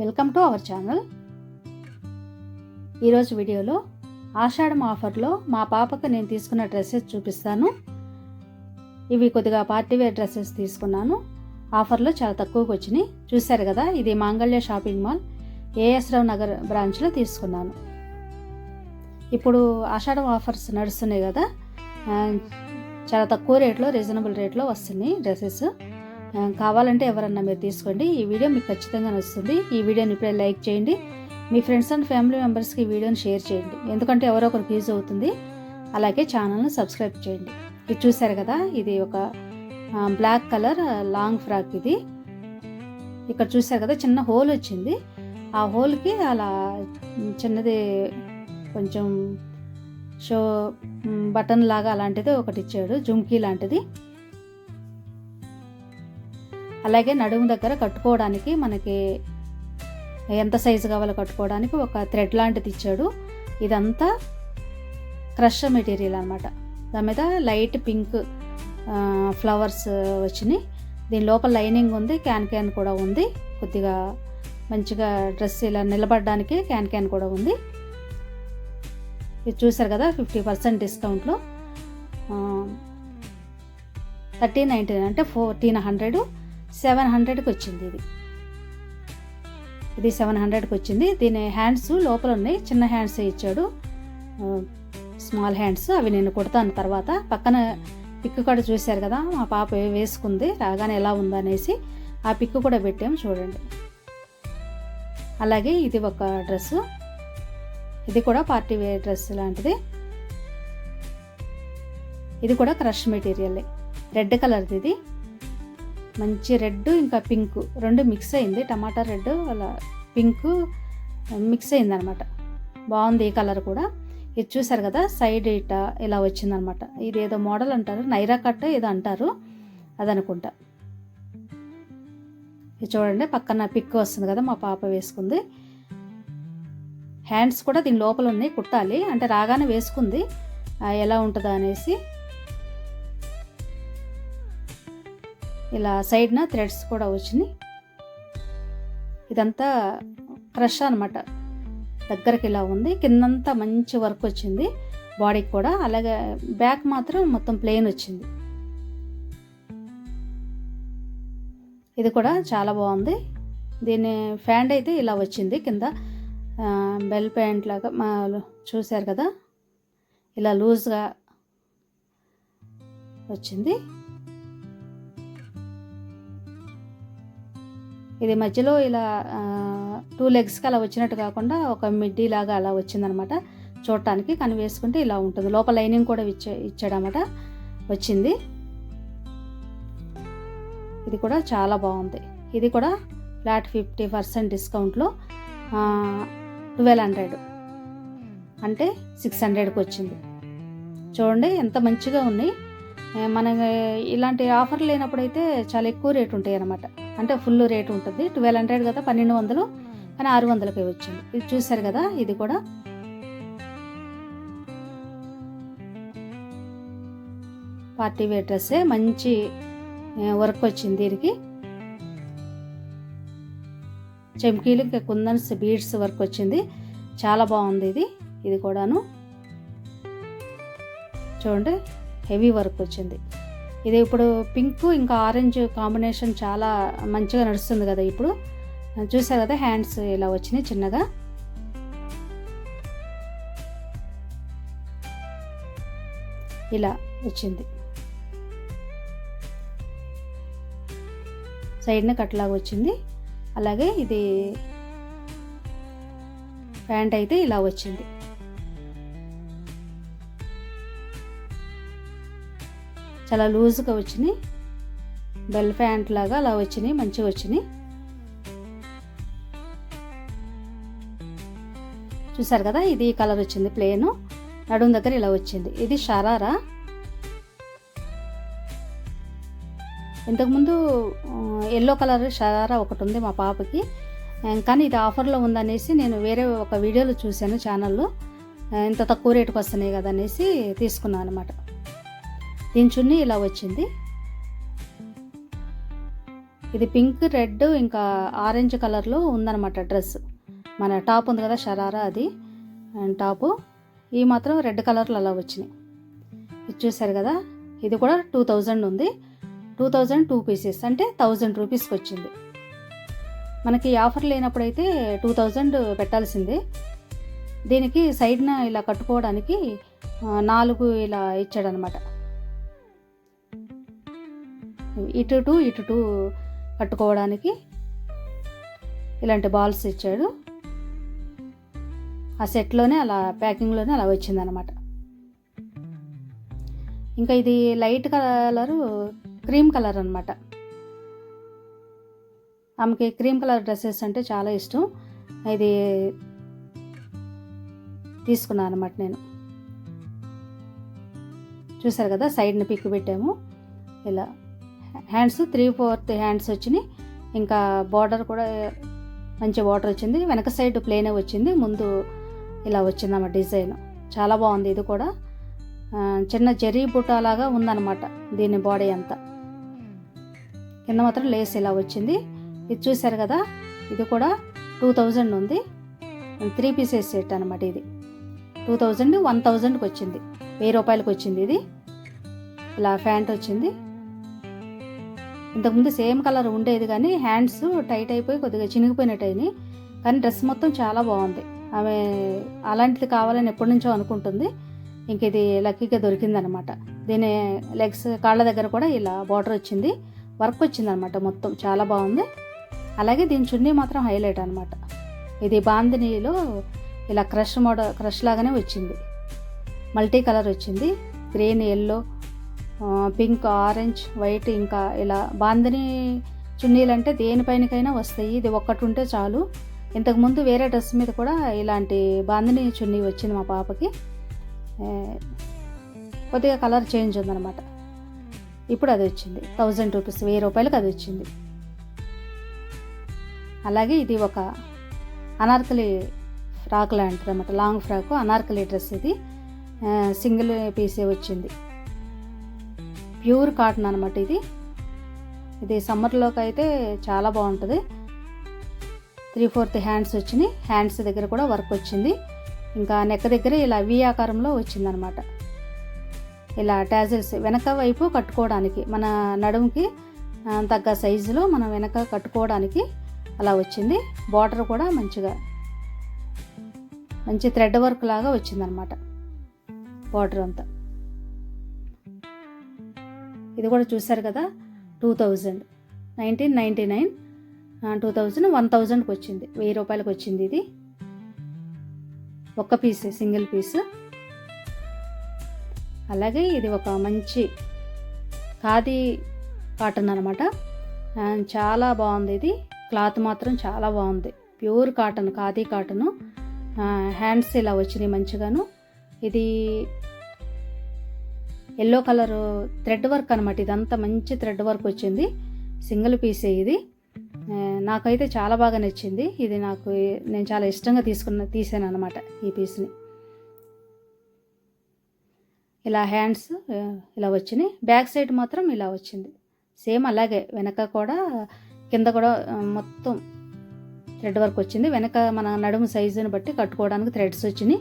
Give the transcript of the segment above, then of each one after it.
Welcome to our channel. ఈరోజు వీడియోలో ఆషాఢం ఆఫర్లో మా పాపకు నేను తీసుకున్న డ్రెస్సెస్ చూపిస్తాను. ఇవి కొద్దిగా పార్టీ వేర్ డ్రెస్సెస్ తీసుకున్నాను. ఆఫర్లో చాలా తక్కువకి వచ్చినాయి. చూశారు కదా ఇది Mangalya shopping mall AS Rao Nagar బ్రాంచ్లో తీసుకున్నాను. ఇప్పుడు ఆషాఢం ఆఫర్స్ నడుస్తున్నాయి కదా చాలా తక్కువ రేట్లో రీజనబుల్ రేట్లో వస్తున్నాయి డ్రెస్సెస్. కావాలంటే ఎవరన్నా మీరు తీసుకోండి. ఈ వీడియో మీకు ఖచ్చితంగా నచ్చుతుంది. ఈ వీడియోని ఇప్పుడే లైక్ చేయండి. మీ ఫ్రెండ్స్ అండ్ ఫ్యామిలీ మెంబర్స్కి ఈ వీడియోని షేర్ చేయండి. ఎందుకంటే ఎవరో ఒకరికి యూజ్ అవుతుంది. అలాగే ఛానల్ని సబ్స్క్రైబ్ చేయండి. ఇది చూసారు కదా? ఇది ఒక బ్లాక్ కలర్ లాంగ్ ఫ్రాక్ ఇది. ఇక్కడ చూసారు కదా? చిన్న హోల్ వచ్చింది. ఆ హోల్కి అలా చిన్నది కొంచెం షో బటన్ లాగా అలాంటిది ఒకటి ఇచ్చాడు. జుమ్కీ లాంటిది. అలాగే నడుము దగ్గర కట్టుకోవడానికి మనకి ఎంత సైజు కావాలో కట్టుకోవడానికి ఒక థ్రెడ్ లాంటిది ఇచ్చాడు. ఇదంతా క్రష్ మెటీరియల్ అనమాట దాని మీద లైట్ పింక్ ఫ్లవర్స్ వచ్చినాయి. దీని లోపల లైనింగ్ ఉంది క్యాన్ క్యాన్ కూడా ఉంది. కొద్దిగా మంచిగా డ్రెస్ ఇలా నిలబడడానికి క్యాన్ క్యాన్ కూడా ఉంది. ఇది చూసారు కదా ఫిఫ్టీ పర్సెంట్ డిస్కౌంట్లో. థర్టీ నైంటీ అంటే ఫోర్టీన్ హండ్రెడ్. సెవెన్ హండ్రెడ్కి వచ్చింది ఇది. ఇది సెవెన్ హండ్రెడ్కి వచ్చింది. దీని హ్యాండ్స్ లోపల ఉన్నాయి. చిన్న హ్యాండ్స్ ఇచ్చాడు. స్మాల్ హ్యాండ్స్ అవి నేను కుడతాను తర్వాత. పక్కన పిక్ కూడా చూశారు కదా మా పాప వేసుకుంది రాగానే ఎలా ఉందనేసి ఆ పిక్ కూడా పెట్టాము చూడండి. అలాగే ఇది ఒక డ్రెస్సు. ఇది కూడా పార్టీ వేర్ డ్రెస్ లాంటిది. ఇది కూడా క్రష్ మెటీరియల్ రెడ్ కలర్ది ఇది. మంచి రెడ్ ఇంకా పింక్ రెండు మిక్స్ అయింది. టమాటా రెడ్ అలా పింక్ మిక్స్ అయింది అనమాట బాగుంది ఈ కలర్ కూడా. ఇది చూసారు కదా సైడ్ ఇట ఇలా వచ్చిందనమాట. ఇది ఏదో మోడల్ అంటారు నైరా కట్ ఏదో అంటారు అదనుకుంటా. ఇది చూడండి పక్కన పిక్ వస్తుంది కదా మా పాప వేసుకుంది. హ్యాండ్స్ కూడా దీని లోపల ఉన్నాయి కుట్టాలి. అంటే రాగానే వేసుకుంది. ఎలా ఉంటుందా అనేసి ఇలా సైడ్న థ్రెడ్స్ కూడా వచ్చినాయి. ఇదంతా క్రష్ అనమాట దగ్గరికి ఇలా ఉంది. కిందంతా మంచి వర్క్ వచ్చింది. బాడీకి కూడా అలాగే బ్యాక్ మాత్రం మొత్తం ప్లెయిన్ వచ్చింది. ఇది కూడా చాలా బాగుంది. దీని ఫ్యాండ్ అయితే ఇలా వచ్చింది కింద. బెల్ ప్యాంట్ లాగా మా చూశారు కదా? ఇలా లూజ్గా వచ్చింది. ఇది మధ్యలో ఇలా టూ లెగ్స్కి అలా వచ్చినట్టు కాకుండా ఒక మిడ్డీ లాగా అలా వచ్చిందనమాట. చూడటానికి కానీ వేసుకుంటే ఇలా ఉంటుంది. లోపల లైనింగ్ కూడా ఇచ్చే ఇచ్చాడనమాట. వచ్చింది. ఇది కూడా చాలా బాగుంది. ఇది కూడా ఫ్లాట్ ఫిఫ్టీ పర్సెంట్ డిస్కౌంట్లో ట్వెల్వ్ హండ్రెడ్ అంటే సిక్స్ హండ్రెడ్కి వచ్చింది. చూడండి ఎంత మంచిగా ఉన్నాయి. మనం ఇలాంటి ఆఫర్ లేనప్పుడైతే చాలా ఎక్కువ రేట్ ఉంటాయి అన్నమాట అంటే ఫుల్ రేట్ ఉంటుంది. ట్వెల్వ్ హండ్రెడ్ కదా పన్నెండు వందలు. కానీ ఆరు వందలకే వచ్చింది. ఇది చూసారు కదా ఇది కూడా. పార్టీ వేర్ డ్రెస్సే మంచి వర్క్ వచ్చింది దీనికి. చెమ్కీలు కుందన్స్ బీడ్స్ వర్క్ వచ్చింది. చాలా బాగుంది ఇది ఇది కూడాను. చూడండి హెవీ వర్క్ వచ్చింది. ఇది ఇప్పుడు పింక్ ఇంకా ఆరెంజ్ కాంబినేషన్ చాలా మంచిగా నడుస్తుంది కదా ఇప్పుడు. చూసారు కదా హ్యాండ్స్ ఇలా వచ్చినాయి చిన్నగా. ఇలా వచ్చింది. సైడ్న కట్లాగా వచ్చింది. అలాగే ఇది ప్యాంట్ అయితే ఇలా వచ్చింది. చాలా లూజ్గా వచ్చినాయి. బెల్ ప్యాంట్ లాగా అలా వచ్చినాయి మంచిగా వచ్చినాయి. చూసారు కదా ఇది కలర్ వచ్చింది ప్లేను. నడుము దగ్గర ఇలా వచ్చింది. ఇది షరారా. ఇంతకుముందు ఎల్లో కలర్ షరారా ఒకటి ఉంది మా పాపకి. కానీ ఇది ఆఫర్లో ఉందనేసి నేను వేరే ఒక వీడియోలో చూశాను ఛానల్లో. ఇంత తక్కువ రేటుకి వస్తున్నాయి కదా అనేసి తీసుకున్నాను అనమాట దీని చున్నీ ఇలా వచ్చింది. ఇది పింక్ రెడ్ ఇంకా ఆరెంజ్ కలర్లో ఉందన్నమాట డ్రెస్. మన టాప్ ఉంది కదా షరారా అది. అండ్ టాపు ఈ మాత్రం రెడ్ కలర్లో అలా వచ్చినాయి ఇది చూసారు కదా? ఇది కూడా టూ థౌజండ్ ఉంది. టూ థౌజండ్ టూ పీసెస్ అంటే థౌజండ్ రూపీస్కి వచ్చింది. మనకి ఆఫర్ లేనప్పుడైతే టూ థౌజండ్ పెట్టాల్సిందే. దీనికి సైడ్న ఇలా కట్టుకోవడానికి నాలుగు ఇలా ఇచ్చాడనమాట ఇటు టు ఇటు టు కట్టుకోవడానికి ఇలాంటి బాల్స్ ఇచ్చాడు. ఆ సెట్లోనే అలా ప్యాకింగ్లోనే అలా వచ్చిందనమాట ఇంకా ఇది లైట్ కలరు క్రీమ్ కలర్ అనమాట ఆమెకి క్రీమ్ కలర్ డ్రెస్సెస్ అంటే చాలా ఇష్టం. ఇది తీసుకున్నాను అనమాట నేను. చూసారు కదా సైడ్ని పిక్ పెట్టాము. ఇలా హ్యాండ్స్ త్రీ ఫోర్త్ హ్యాండ్స్ వచ్చినాయి. ఇంకా బార్డర్ కూడా మంచి బార్డర్ వచ్చింది. వెనక సైడ్ ప్లేనే వచ్చింది. ముందు ఇలా వచ్చిందన్నమాట డిజైన్ చాలా బాగుంది ఇది కూడా. చిన్న జరీ బుట్ట లాగా ఉందన్నమాట దీని బాడీ అంతా. కింద మాత్రం లేస్ ఇలా వచ్చింది. ఇది చూశారు కదా? ఇది కూడా టూ థౌజండ్ ఉంది. త్రీ పీసెస్ సెట్ అనమాట ఇది. టూ థౌజండ్ వన్ థౌజండ్కి వచ్చింది. వెయ్యి రూపాయలకి వచ్చింది ఇది. ఇలా ప్యాంట్ వచ్చింది. ఇంతకుముందు సేమ్ కలర్ ఉండేది కానీ హ్యాండ్స్ టైట్ అయిపోయి కొద్దిగా చినిగిపోయినట్టు అయినాయి కానీ డ్రెస్ మొత్తం చాలా బాగుంది. ఆమె అలాంటిది కావాలని ఎప్పటి నుంచో అనుకుంటుంది. ఇంక ఇది లక్కీగా దొరికిందనమాట. దీని లెగ్స్ కాళ్ళ దగ్గర కూడా ఇలా బార్డర్ వచ్చింది. వర్క్ వచ్చిందనమాట మొత్తం. చాలా బాగుంది. అలాగే దీని చున్నీ మాత్రం హైలైట్ అనమాట. ఇది బాందినీలో ఇలా క్రష్ మోడల్ క్రష్ లాగానే వచ్చింది. మల్టీ కలర్ వచ్చింది. Green yellow pink orange white ఇంకా ఇలా బాందని చున్నీలు అంటే దేనిపైనకైనా వస్తాయి. ఇది ఒక్కటి ఉంటే చాలు. ఇంతకుముందు వేరే డ్రెస్ మీద కూడా ఇలాంటి బాందని చున్నీ వచ్చింది మా పాపకి. కొద్దిగా కలర్ చేంజ్ ఉందన్నమాట. ఇప్పుడు అది వచ్చింది. థౌజండ్ రూపీస్ వెయ్యి రూపాయలకి అది వచ్చింది. అలాగే ఇది ఒక అనార్కలి ఫ్రాక్ లాంటిది అనమాట లాంగ్ ఫ్రాక్ అనార్కలి డ్రెస్ ఇది. సింగిల్ పీసే వచ్చింది. ప్యూర్ కాటన్ అనమాట ఇది. ఇది సమ్మర్లోకి అయితే చాలా బాగుంటుంది. త్రీ ఫోర్త్ హ్యాండ్స్ వచ్చినాయి. హ్యాండ్స్ దగ్గర కూడా వర్క్ వచ్చింది. ఇంకా నెక్క దగ్గర ఇలా వి ఆకారంలో వచ్చిందనమాట ఇలా టాజిల్స్ వెనక వైపు కట్టుకోవడానికి మన నడుముకి తగ్గ సైజులో మనం వెనక కట్టుకోవడానికి అలా వచ్చింది. బార్డర్ కూడా మంచిగా మంచి థ్రెడ్ వర్క్ లాగా వచ్చిందనమాట బార్డర్ అంతా. ఇది కూడా చూశారు కదా? Two thousand. Nineteen ninety nine two thousand one థౌజండ్కి వచ్చింది. వెయ్యి రూపాయలకి వచ్చింది ఇది. ఒక్క పీస్ సింగిల్ పీస్. అలాగే ఇది ఒక మంచి ఖాదీ కాటన్ అనమాట చాలా బాగుంది ఇది. క్లాత్ మాత్రం చాలా బాగుంది. Pure cotton khadi cotton. Hands ఇలా వచ్చినాయి మంచిగాను. ఇది ఎల్లో కలర్ థ్రెడ్ వర్క్ అనమాట ఇదంతా మంచి థ్రెడ్ వర్క్ వచ్చింది. సింగిల్ పీసే ఇది. నాకైతే చాలా బాగా నచ్చింది. ఇది నాకు నేను చాలా ఇష్టంగా తీసుకున్న తీసాను అనమాట ఈ పీస్ని. ఇలా హ్యాండ్స్ ఇలా వచ్చినాయి. బ్యాక్ సైడ్ మాత్రం ఇలా వచ్చింది. సేమ్ అలాగే వెనక కూడా కింద కూడా మొత్తం థ్రెడ్ వర్క్ వచ్చింది. వెనక మన నడుము సైజుని బట్టి కట్టుకోవడానికి థ్రెడ్స్ వచ్చినాయి.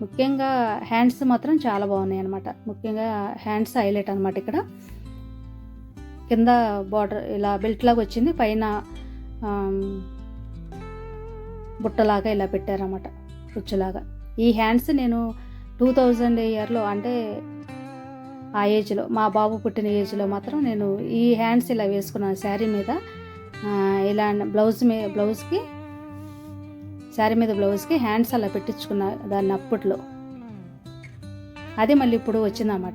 ముఖ్యంగా హ్యాండ్స్ మాత్రం చాలా బాగున్నాయి అనమాట ముఖ్యంగా హ్యాండ్స్ హైలైట్ అనమాట ఇక్కడ. కింద బార్డర్ ఇలా బెల్ట్ లాగా వచ్చింది. పైన బుట్టలాగా ఇలా పెట్టారన్నమాట. కుచ్చులాగా ఈ హ్యాండ్స్ నేను టూ థౌజండ్ ఇయర్లో అంటే ఆ ఏజ్లో మా బాబు పుట్టిన ఏజ్లో మాత్రం నేను ఈ హ్యాండ్స్ ఇలా వేసుకున్నాను శారీ మీద. ఇలా బ్లౌజ్ మీ బ్లౌజ్కి శారీ మీద బ్లౌజ్కి హ్యాండ్స్ అలా పెట్టించుకున్న దాన్ని అప్పట్లో. అదే మళ్ళీ ఇప్పుడు వచ్చిందన్నమాట.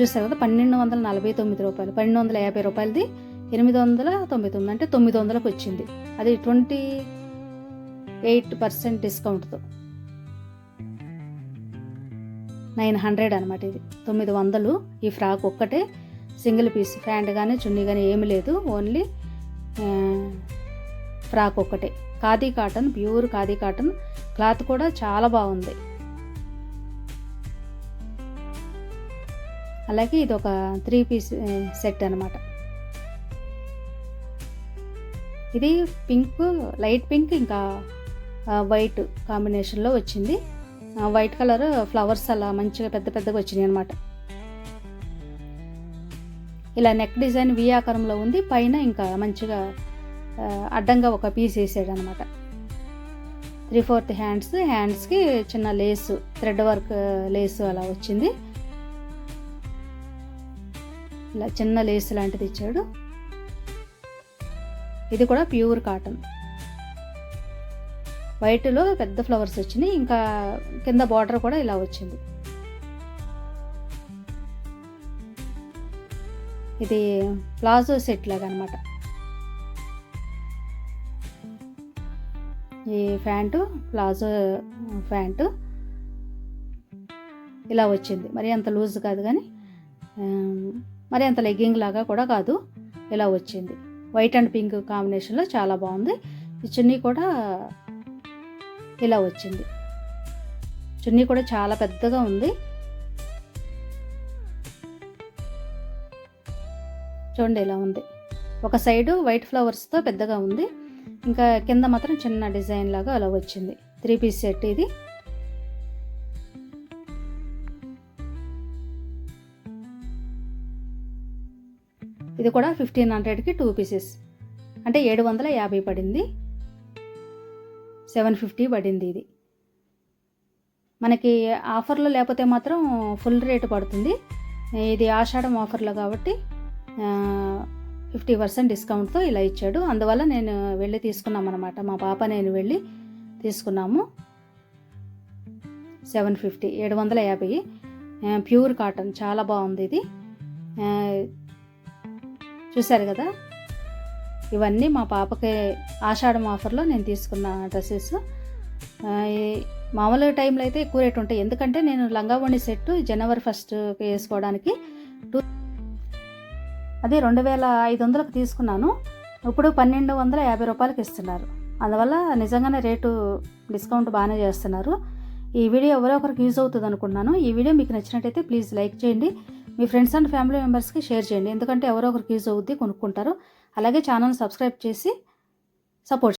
చూస్తారు కదా పన్నెండు వందల నలభై తొమ్మిది రూపాయలు. పన్నెండు వందల యాభై రూపాయలది ఎనిమిది వందల తొంభై తొమ్మిది అంటే తొమ్మిది వందలకు వచ్చింది. అది ట్వంటీ ఎయిట్ పర్సెంట్ డిస్కౌంట్తో నైన్ హండ్రెడ్ అనమాట ఇది. తొమ్మిది వందలు ఈ ఫ్రాక్ ఒక్కటే. సింగిల్ పీస్ ప్యాంట్ కానీ చున్నీ కానీ ఏమి లేదు. ఓన్లీ ఫ్రాక్ ఒక్కటే. Khadi cotton pure khadi cotton. Cloth కూడా చాలా బాగుంది. అలాగే ఇది ఒక త్రీ పీస్ సెట్ అనమాట ఇది పింక్ లైట్ పింక్ ఇంకా వైట్ కాంబినేషన్లో వచ్చింది. వైట్ కలర్ ఫ్లవర్స్ అలా మంచిగా పెద్ద పెద్దగా వచ్చినాయి అనమాట ఇలా నెక్ డిజైన్ వి ఆకారంలో ఉంది. పైన ఇంకా మంచిగా అడ్డంగా ఒక పీస్ వేసాడు అనమాట త్రీ ఫోర్త్ హ్యాండ్స్ హ్యాండ్స్కి చిన్న లేసు థ్రెడ్ వర్క్ లేసు అలా వచ్చింది. ఇలా చిన్న లేస్ లాంటిది ఇచ్చాడు. ఇది కూడా ప్యూర్ కాటన్. వైట్లో పెద్ద ఫ్లవర్స్ వచ్చినాయి ఇంకా కింద బార్డర్ కూడా ఇలా వచ్చింది. ఇది ప్లాజో సెట్ లాగా అనమాట ఈ ప్యాంటు ప్లాజో ప్యాంటు ఇలా వచ్చింది. మరి అంత లూజ్ కాదు కానీ మరి అంత లెగ్గింగ్ లాగా కూడా కాదు. ఇలా వచ్చింది. వైట్ అండ్ పింక్ కాంబినేషన్లో చాలా బాగుంది. ఈ చున్నీ కూడా ఇలా వచ్చింది. చున్నీ కూడా చాలా పెద్దగా ఉంది. చూడండి ఇలా ఉంది. ఒక సైడు వైట్ ఫ్లవర్స్తో పెద్దగా ఉంది. ఇంకా కింద మాత్రం చిన్న డిజైన్ లాగా అలా వచ్చింది. త్రీ పీస్ సెట్ ఇది. ఇది కూడా ఫిఫ్టీన్ హండ్రెడ్కి టూ పీసెస్. అంటే ఏడు వందల యాభై పడింది. సెవెన్ ఫిఫ్టీ పడింది ఇది. మనకి ఆఫర్లో లేకపోతే మాత్రం ఫుల్ రేటు పడుతుంది. ఇది ఆషాఢం ఆఫర్లో కాబట్టి ఫిఫ్టీ పర్సెంట్ డిస్కౌంట్తో ఇలా ఇచ్చాడు. అందువల్ల నేను వెళ్ళి తీసుకున్నాం అనమాట మా పాప నేను వెళ్ళి తీసుకున్నాము. సెవెన్ ఫిఫ్టీ ఏడు వందల యాభై ప్యూర్ కాటన్ చాలా బాగుంది ఇది. చూశారు కదా? ఇవన్నీ మా పాపకి ఆషాఢం ఆఫర్లో నేను తీసుకున్న డ్రెస్సెస్. మామూలు టైంలో అయితే ఎక్కువ రేట్ ఉంటాయి. ఎందుకంటే నేను లంగావణి సెట్ జనవరి ఫస్ట్ వేసుకోవడానికి టూ అది రెండు వేల ఐదు వందలకు తీసుకున్నాను. ఇప్పుడు పన్నెండు వందల యాభై రూపాయలకి ఇస్తున్నారు. అందువల్ల నిజంగానే రేటు డిస్కౌంట్ బాగానే చేస్తున్నారు. ఈ వీడియో ఎవరో ఒకరికి యూజ్ అవుతుంది అనుకున్నాను ఈ వీడియో మీకు నచ్చినట్టయితే ప్లీజ్ లైక్ చేయండి. మీ ఫ్రెండ్స్ అండ్ ఫ్యామిలీ మెంబర్స్కి షేర్ చేయండి. ఎందుకంటే ఎవరో ఒకరికి యూజ్ అవుద్ది కొనుక్కుంటారు. అలాగే ఛానల్ సబ్స్క్రైబ్ చేసి సపోర్ట్